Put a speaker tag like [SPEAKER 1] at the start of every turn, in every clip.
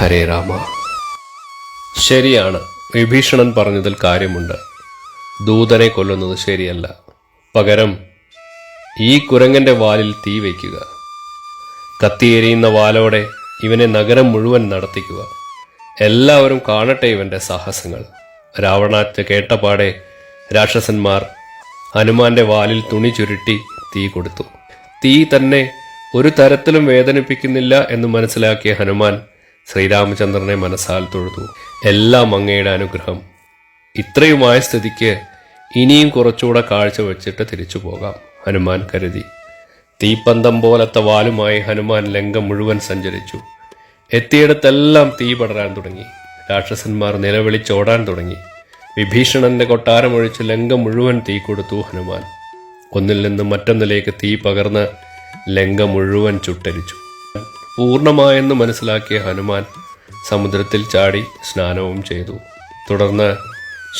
[SPEAKER 1] ഹരേ രാമ. ശരിയാണ് വിഭീഷണൻ പറഞ്ഞതിൽ കാര്യമുണ്ട്. ദൂതനെ കൊല്ലുന്നത് ശരിയല്ല. പകരം ഈ കുരങ്ങന്റെ വാലിൽ തീ വയ്ക്കുക. കത്തിയെരിയുന്ന വാലോടെ ഇവനെ നഗരം മുഴുവൻ നടത്തിക്കുക. എല്ലാവരും കാണട്ടെ ഇവന്റെ സാഹസങ്ങൾ. രാവണാറ്റ് കേട്ടപാടെ രാക്ഷസന്മാർ ഹനുമാന്റെ വാലിൽ തുണി ചുരുട്ടി തീ കൊടുത്തു. തീ തന്നെ ഒരു തരത്തിലും വേദനിപ്പിക്കുന്നില്ല എന്ന് മനസ്സിലാക്കിയ ഹനുമാൻ ശ്രീരാമചന്ദ്രനെ മനസ്സാൽ തൊഴുതു. എല്ലാം അങ്ങയുടെ അനുഗ്രഹം. ഇത്രയുമായ സ്ഥിതിക്ക് ഇനിയും കുറച്ചുകൂടെ കാഴ്ച വെച്ചിട്ട് തിരിച്ചു പോകാം ഹനുമാൻ കരുതി. തീപ്പന്തം പോലത്തെ വാലുമായി ഹനുമാൻ ലങ്കം മുഴുവൻ സഞ്ചരിച്ചു. എത്തിയിടത്തെല്ലാം തീ പടരാൻ തുടങ്ങി. രാക്ഷസന്മാർ നിലവിളിച്ചോടാൻ തുടങ്ങി. വിഭീഷണന്റെ കൊട്ടാരമൊഴിച്ച് ലങ്കം മുഴുവൻ തീ കൊടുത്തു ഹനുമാൻ. ഒന്നിൽ നിന്ന് മറ്റൊന്നിലേക്ക് തീ പകർന്ന് ലങ്ക മുഴുവൻ ചുട്ടരിച്ചു. പൂർണമായെന്ന് മനസ്സിലാക്കിയ ഹനുമാൻ സമുദ്രത്തിൽ ചാടി സ്നാനവും ചെയ്തു. തുടർന്ന്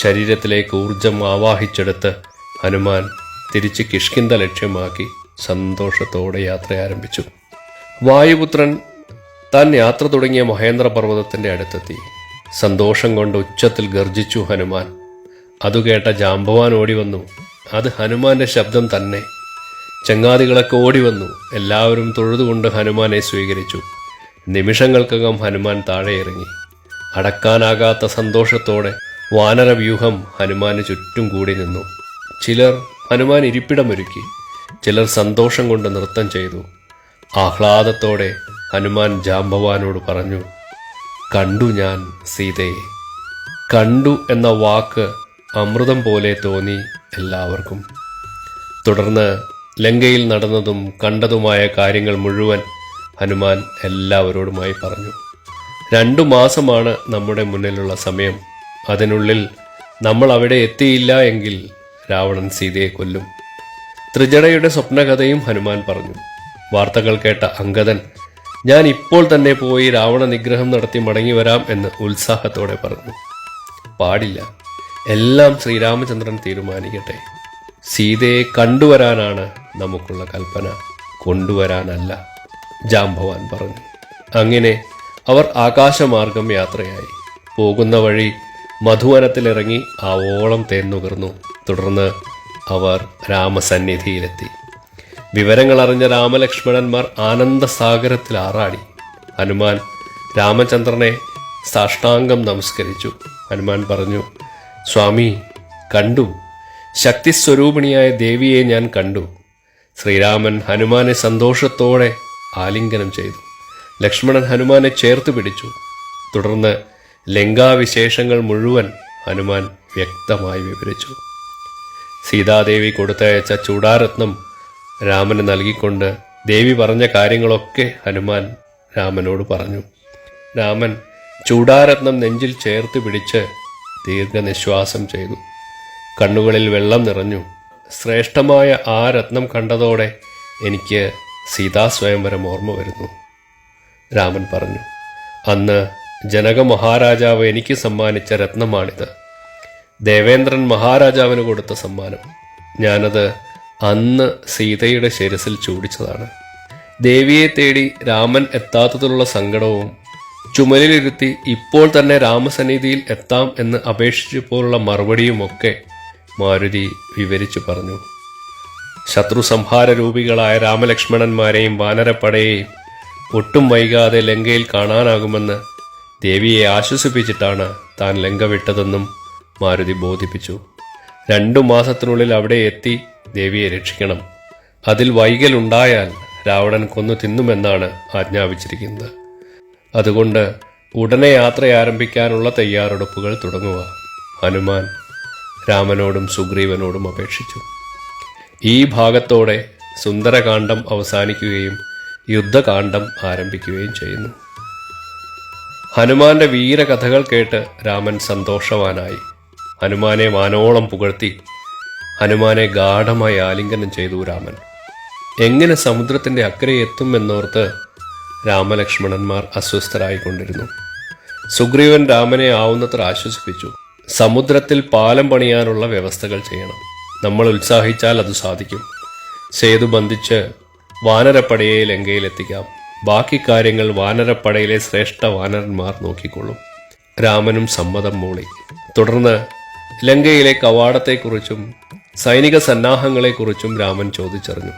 [SPEAKER 1] ശരീരത്തിലേക്ക് ഊർജം ആവാഹിച്ചെടുത്ത് ഹനുമാൻ തിരിച്ച് കിഷ്കിന്ത ലക്ഷ്യമാക്കി സന്തോഷത്തോടെ യാത്ര ആരംഭിച്ചു. വായുപുത്രൻ താൻ യാത്ര തുടങ്ങിയ മഹേന്ദ്ര പർവതത്തിന്റെ അടുത്തെത്തി. സന്തോഷം കൊണ്ട് ഉച്ചത്തിൽ ഗർജിച്ചു ഹനുമാൻ. അതുകേട്ട ജാംബവാൻ ഓടി വന്നു. അത് ഹനുമാന്റെ ശബ്ദം തന്നെ. ചങ്ങാതികളൊക്കെ ഓടി വന്നു. എല്ലാവരും തൊഴുതുകൊണ്ട് ഹനുമാനെ സ്വീകരിച്ചു. നിമിഷങ്ങൾക്കകം ഹനുമാൻ താഴെ ഇറങ്ങി. അടക്കാനാകാത്ത സന്തോഷത്തോടെ വാനരവ്യൂഹം ഹനുമാന് ചുറ്റും കൂടി നിന്നു. ചിലർ ഹനുമാൻ ഇരിപ്പിടമൊരുക്കി ചിലർ സന്തോഷം കൊണ്ട് നൃത്തം ചെയ്തു. ആഹ്ലാദത്തോടെ ഹനുമാൻ ജാംബവാനോട് പറഞ്ഞു കണ്ടു ഞാൻ സീതയെ. കണ്ടു എന്ന വാക്ക് അമൃതം പോലെ തോന്നി എല്ലാവർക്കും. തുടർന്ന് ലങ്കയിൽ നടന്നതും കണ്ടതുമായ കാര്യങ്ങൾ മുഴുവൻ ഹനുമാൻ എല്ലാവരോടുമായി പറഞ്ഞു. രണ്ടു മാസമാണ് നമ്മുടെ മുന്നിലുള്ള സമയം. അതിനുള്ളിൽ നമ്മൾ അവിടെ എത്തിയില്ല എങ്കിൽ രാവണൻ സീതയെ കൊല്ലും. ത്രിജടയുടെ സ്വപ്നകഥയും ഹനുമാൻ പറഞ്ഞു. വാർത്തകൾ കേട്ട അങ്കദൻ ഞാൻ ഇപ്പോൾ തന്നെ പോയി രാവണ നിഗ്രഹം നടത്തി മടങ്ങി വരാം എന്ന് ഉത്സാഹത്തോടെ പറഞ്ഞു. പാടില്ല. എല്ലാം ശ്രീരാമചന്ദ്രൻ തീരുമാനിക്കട്ടെ. സീതയെ കണ്ടുവരാനാണ് നമുക്കുള്ള കൽപ്പന. കൊണ്ടുവരാനല്ല ജാംഭവാൻ പറഞ്ഞു. അങ്ങനെ അവർ ആകാശമാർഗം യാത്രയായി. പോകുന്ന വഴി മധുവനത്തിലിറങ്ങി ആവോളം തേന്നുകർന്നു തുടർന്ന് അവർ രാമസന്നിധിയിലെത്തി. വിവരങ്ങൾ അറിഞ്ഞ രാമലക്ഷ്മണന്മാർ ആനന്ദസാഗരത്തിൽ ആറാടി. ഹനുമാൻ രാമചന്ദ്രനെ സാഷ്ടാംഗം നമസ്കരിച്ചു. ഹനുമാൻ പറഞ്ഞു സ്വാമി കണ്ടു. ശക്തിസ്വരൂപിണിയായ ദേവിയെ ഞാൻ കണ്ടു. ശ്രീരാമൻ ഹനുമാനെ സന്തോഷത്തോടെ ആലിംഗനം ചെയ്തു. ലക്ഷ്മണൻ ഹനുമാനെ ചേർത്ത് പിടിച്ചു. തുടർന്ന് ലങ്കാവിശേഷങ്ങൾ മുഴുവൻ ഹനുമാൻ വ്യക്തമായി വിവരിച്ചു. സീതാദേവി കൊടുത്തയച്ച ചൂടാരത്നം രാമന് നൽകിക്കൊണ്ട് ദേവി പറഞ്ഞ കാര്യങ്ങളൊക്കെ ഹനുമാൻ രാമനോട് പറഞ്ഞു. രാമൻ ചൂടാരത്നം നെഞ്ചിൽ ചേർത്ത് പിടിച്ച് ദീർഘനിശ്വാസം ചെയ്തു. കണ്ണുകളിൽ വെള്ളം നിറഞ്ഞു. ശ്രേഷ്ഠമായ ആ രത്നം കണ്ടതോടെ എനിക്ക് സീതാസ്വയംവരം ഓർമ്മ വരുന്നു. രാമൻ പറഞ്ഞു അന്ന് ജനക മഹാരാജാവ് എനിക്ക് സമ്മാനിച്ച രത്നമാണിത്. ദേവേന്ദ്രൻ മഹാരാജാവിന് കൊടുത്ത സമ്മാനം. ഞാനത് അന്ന് സീതയുടെ ശിരസിൽ ചൂടിച്ചതാണ്. ദേവിയെ തേടി രാമൻ എത്താത്തതിലുള്ള സങ്കടവും ചുമലിലിരുത്തി ഇപ്പോൾ തന്നെ രാമസന്നിധിയിൽ എത്താം എന്ന് അപേക്ഷിച്ചപ്പോഴുള്ള മറുപടിയുമൊക്കെ മാരുതി വിവരിച്ചു പറഞ്ഞു. ശത്രു സംഹാര രൂപികളായ രാമലക്ഷ്മണന്മാരെയും വാനരപ്പടയെയും ഒട്ടും വൈകാതെ ലങ്കയിൽ കാണാനാകുമെന്ന് ദേവിയെ ആശ്വസിപ്പിച്ചിട്ടാണ് താൻ ലങ്ക വിട്ടതെന്നും മാരുതി ബോധിപ്പിച്ചു. രണ്ടു മാസത്തിനുള്ളിൽ അവിടെ എത്തി ദേവിയെ രക്ഷിക്കണം. അതിൽ വൈകലുണ്ടായാൽ രാവണൻ കൊന്നു തിന്നുമെന്നാണ് ആജ്ഞാപിച്ചിരിക്കുന്നത്. അതുകൊണ്ട് ഉടനെ യാത്ര ആരംഭിക്കാനുള്ള തയ്യാറെടുപ്പുകൾ തുടങ്ങുക. ഹനുമാൻ രാമനോടും സുഗ്രീവനോടും അപേക്ഷിച്ചു. ഈ ഭാഗത്തോടെ സുന്ദരകാന്ഡം അവസാനിക്കുകയും യുദ്ധകാന്ഡം ആരംഭിക്കുകയും ചെയ്യുന്നു. ഹനുമാന്റെ വീരകഥകൾ കേട്ട് രാമൻ സന്തോഷവാനായി. ഹനുമാനെ വാനോളം പുകഴ്ത്തി ഹനുമാനെ ഗാഠമായി ആലിംഗനം ചെയ്തു രാമൻ. എങ്ങനെ സമുദ്രത്തിന്റെ അക്കരെ എത്തുമെന്നോർത്ത് രാമലക്ഷ്മണന്മാർ അസ്വസ്ഥരായിക്കൊണ്ടിരുന്നു. സുഗ്രീവൻ രാമനെ ആവുന്നത്ര ആശ്വസിപ്പിച്ചു. സമുദ്രത്തിൽ പാലം പണിയാനുള്ള വ്യവസ്ഥകൾ ചെയ്യണം. നമ്മൾ ഉത്സാഹിച്ചാൽ അത് സാധിക്കും. സേതു ബന്ധിച്ച് വാനരപ്പടയെ ലങ്കയിലെത്തിക്കാം. ബാക്കി കാര്യങ്ങൾ വാനരപ്പടയിലെ ശ്രേഷ്ഠ വാനരന്മാർ നോക്കിക്കൊള്ളും. രാമനും സമ്മതം മൂളി. തുടർന്ന് ലങ്കയിലെ കവാടത്തെക്കുറിച്ചും സൈനിക സന്നാഹങ്ങളെക്കുറിച്ചും രാമൻ ചോദിച്ചറിഞ്ഞു.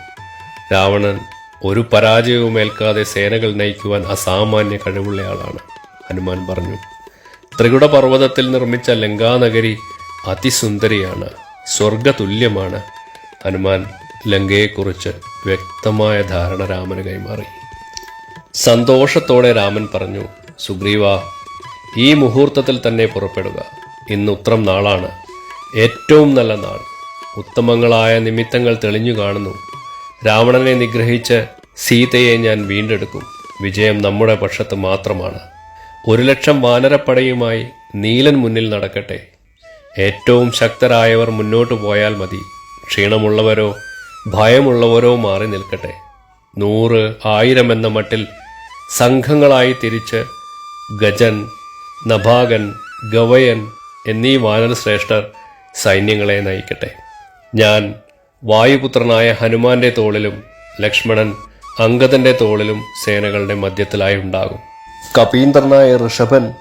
[SPEAKER 1] രാവണൻ ഒരു പരാജയവും ഏൽക്കാതെ സേനകൾ നയിക്കുവാൻ അസാമാന്യ കഴിവുള്ളയാളാണ് ഹനുമാൻ പറഞ്ഞു. ത്രികുട പർവതത്തിൽ നിർമ്മിച്ച ലങ്കാനഗരി അതിസുന്ദരിയാണ് സ്വർഗതുല്യമാണ്. ഹനുമാൻ ലങ്കയെക്കുറിച്ച് വ്യക്തമായ ധാരണ രാമന് കൈമാറി. സന്തോഷത്തോടെ രാമൻ പറഞ്ഞു സുഗ്രീവ ഈ മുഹൂർത്തത്തിൽ തന്നെ പുറപ്പെടുക. ഇന്ന് ഉത്രം നാളാണ്. ഏറ്റവും നല്ല നാൾ. ഉത്തമങ്ങളായ നിമിത്തങ്ങൾ തെളിഞ്ഞു കാണുന്നു. രാവണനെ നിഗ്രഹിച്ച് സീതയെ ഞാൻ വീണ്ടെടുക്കും. വിജയം നമ്മുടെ പക്ഷത്ത് മാത്രമാണ്. ഒരു ലക്ഷം വാനരപ്പടയുമായി നീലൻ മുന്നിൽ നടക്കട്ടെ. ഏറ്റവും ശക്തരായവർ മുന്നോട്ട് പോയാൽ മതി. ക്ഷീണമുള്ളവരോ ഭയമുള്ളവരോ മാറി നിൽക്കട്ടെ. നൂറ് ആയിരം എന്ന മട്ടിൽ സംഘങ്ങളായി തിരിച്ച് ഗജൻ നഭാകൻ ഗവയൻ എന്നീ വാനരശ്രേഷ്ഠർ സൈന്യങ്ങളെ നയിക്കട്ടെ. ഞാൻ വായുപുത്രനായ ഹനുമാന്റെ തോളിലും ലക്ഷ്മണൻ അങ്കദന്റെ തോളിലും സേനകളുടെ മധ്യത്തിലായി ഉണ്ടാകും. കപീന്ദ്രനായ ഋഷഭൻ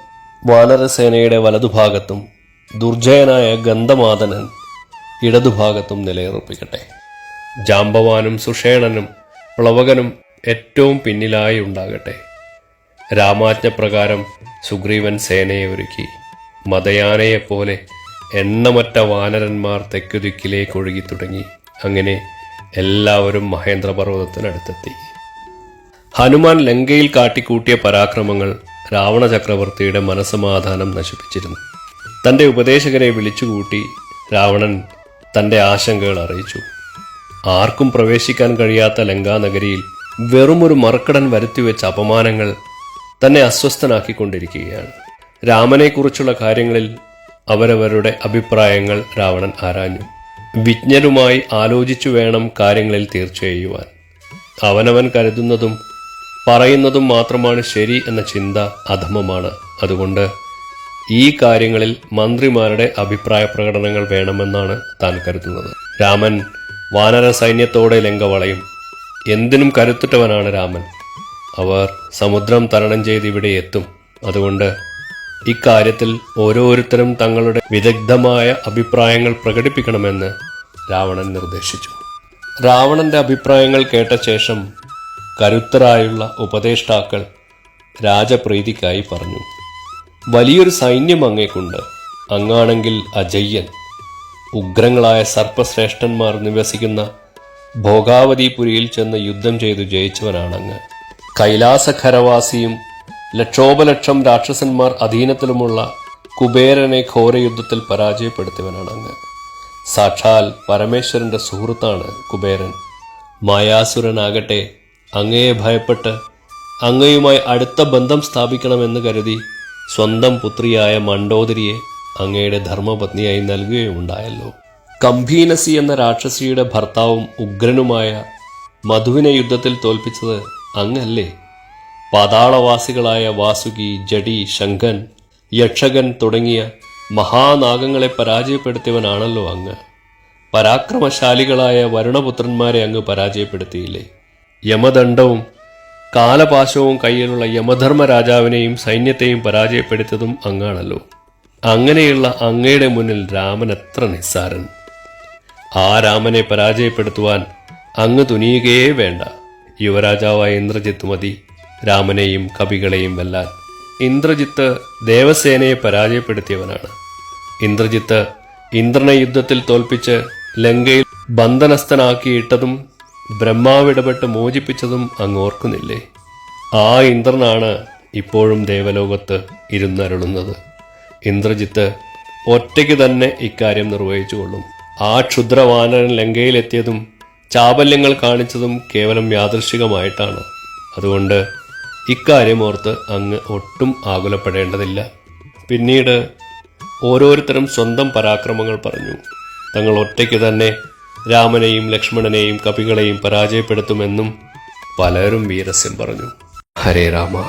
[SPEAKER 1] വാനരസേനയുടെ വലതുഭാഗത്തും ദുർജയനായ ഗന്ധമാതനൻ ഇടതുഭാഗത്തും നിലയുറപ്പിക്കട്ടെ. ജാമ്പവാനും സുഷേണനും പ്ലവകനും ഏറ്റവും പിന്നിലായി ഉണ്ടാകട്ടെ. രാമാജ്ഞപ്രകാരം സുഗ്രീവൻ സേനയെ ഒരുക്കി മതയാനയെപ്പോലെ എണ്ണമറ്റ വാനരന്മാർ തെക്കുദിക്കിലേക്ക് ഒഴുകി തുടങ്ങി അങ്ങനെ എല്ലാവരും മഹേന്ദ്രപർവതത്തിനടുത്തെത്തി. ഹനുമാൻ ലങ്കയിൽ കാട്ടിക്കൂട്ടിയ പരാക്രമങ്ങൾ രാവണ ചക്രവർത്തിയുടെ മനസമാധാനം നശിപ്പിച്ചിരുന്നു. തന്റെ ഉപദേശകരെ വിളിച്ചുകൂട്ടി രാവണൻ തന്റെ ആശങ്കകൾ അറിയിച്ചു. ആർക്കും പ്രവേശിക്കാൻ കഴിയാത്ത ലങ്കാനഗരിയിൽ വെറുമൊരു മറക്കടൻ വരുത്തിവെച്ച അപമാനങ്ങൾ തന്നെ അസ്വസ്ഥനാക്കിക്കൊണ്ടിരിക്കുകയാണ്. രാമനെക്കുറിച്ചുള്ള കാര്യങ്ങളിൽ അവരവരുടെ അഭിപ്രായങ്ങൾ രാവണൻ ആരാഞ്ഞു. വിജ്ഞരുമായി ആലോചിച്ചു വേണം കാര്യങ്ങളിൽ തീർച്ചയെയ്യുവാൻ അവനവൻ കരുതുന്നതും പറയുന്നതും മാത്രമാണ് ശരി എന്ന ചിന്ത അധമമാണ്. അതുകൊണ്ട് ഈ കാര്യങ്ങളിൽ മന്ത്രിമാരുടെ അഭിപ്രായ പ്രകടനങ്ങൾ വേണമെന്നാണ് താൻ കരുതുന്നത്. രാമൻ വാനര സൈന്യത്തോടെ ലങ്ക വളയും. എന്തിനും കരുത്തുറ്റവനാണ് രാമൻ. അവർ സമുദ്രം തരണം ചെയ്ത് ഇവിടെ എത്തും. അതുകൊണ്ട് ഇക്കാര്യത്തിൽ ഓരോരുത്തരും തങ്ങളുടെ വിദഗ്ധമായ അഭിപ്രായങ്ങൾ പ്രകടിപ്പിക്കണമെന്ന് രാവണൻ നിർദ്ദേശിച്ചു. രാവണന്റെ അഭിപ്രായങ്ങൾ കേട്ട ശേഷം കരുത്തരായുള്ള ഉപദേഷ്ടാക്കൾ രാജപ്രീതിക്കായി പറഞ്ഞു വലിയൊരു സൈന്യം അങ്ങേക്കുണ്ട് അങ്ങാണെങ്കിൽ അജയ്യൻ ഉഗ്രങ്ങളായ സർപ്പശ്രേഷ്ഠന്മാർ നിവസിക്കുന്ന ഭോഗാവതിപുരിയിൽ ചെന്ന് യുദ്ധം ചെയ്തു ജയിച്ചവനാണങ്ങ്. കൈലാസഖരവാസിയും ലക്ഷോപലക്ഷം രാക്ഷസന്മാർ അധീനത്തിലുമുള്ള കുബേരനെ ഘോരയുദ്ധത്തിൽ പരാജയപ്പെടുത്തിയവനാണങ്ങ്. സാക്ഷാൽ പരമേശ്വരന്റെ സുഹൃത്താണ് കുബേരൻ. മായാസുരനാകട്ടെ അങ്ങയെ ഭയപ്പെട്ട് അങ്ങയുമായി അടുത്ത ബന്ധം സ്ഥാപിക്കണമെന്ന് കരുതി സ്വന്തം പുത്രിയായ മണ്ഡോദരിയെ അങ്ങയുടെ ധർമ്മപത്നിയായി നൽകുകയുമുണ്ടായല്ലോ. കംഭീനസി എന്ന രാക്ഷസിയുടെ ഭർത്താവും ഉഗ്രനുമായ മധുവിനെ യുദ്ധത്തിൽ തോൽപ്പിച്ചത് അങ്ങല്ലേ? പാതാളവാസികളായ വാസുകി ജഡി ശങ്കൻ യക്ഷകൻ തുടങ്ങിയ മഹാനാഗങ്ങളെ പരാജയപ്പെടുത്തിയവനാണല്ലോ അങ്ങ്. പരാക്രമശാലികളായ വരുണപുത്രന്മാരെ അങ്ങ് പരാജയപ്പെടുത്തിയില്ലേ? യമദണ്ഡവും കാലപാശവും കയ്യിലുള്ള യമധർമ്മ രാജാവിനെയും സൈന്യത്തെയും പരാജയപ്പെടുത്തിയതും അങ്ങാണല്ലോ. അങ്ങനെയുള്ള അങ്ങയുടെ മുന്നിൽ രാമൻ എത്ര നിസ്സാരൻ. ആ രാമനെ പരാജയപ്പെടുത്തുവാൻ അങ്ങ് തുനിയുകയേ വേണ്ട. യുവരാജാവായ ഇന്ദ്രജിത്ത് മതി. രാമനെയും കവികളെയും വെല്ലാൻ. ഇന്ദ്രജിത്ത് ദേവസേനയെ പരാജയപ്പെടുത്തിയവനാണ്. ഇന്ദ്രജിത്ത് ഇന്ദ്രനെ യുദ്ധത്തിൽ തോൽപ്പിച്ച് ലങ്കയിൽ ബന്ധനസ്ഥനാക്കിയിട്ടതും ബ്രഹ്മാവിടപെട്ട് മോചിപ്പിച്ചതും അങ്ങ് ഓർക്കുന്നില്ലേ? ആ ഇന്ദ്രനാണ് ഇപ്പോഴും ദേവലോകത്ത് ഇരുന്നരുളുന്നത്. ഇന്ദ്രജിത്ത് ഒറ്റയ്ക്ക് തന്നെ ഇക്കാര്യം നിർവഹിച്ചു കൊള്ളും ആ ക്ഷുദ്രവാനൻ ലങ്കയിലെത്തിയതും ചാബല്യങ്ങൾ കാണിച്ചതും കേവലം യാദൃശികമായിട്ടാണ് അതുകൊണ്ട് ഇക്കാര്യം ഓർത്ത് അങ്ങ് ഒട്ടും ആകുലപ്പെടേണ്ടതില്ല. പിന്നീട് ഓരോരുത്തരും സ്വന്തം പരാക്രമങ്ങൾ പറഞ്ഞു. തങ്ങൾ ഒറ്റയ്ക്ക് തന്നെ രാമനെയും ലക്ഷ്മണനെയും കപികളെയും പരാജയപ്പെടുത്തുമെന്നും പലരും വീരസ്യം പറഞ്ഞു. ഹരേ രാമ.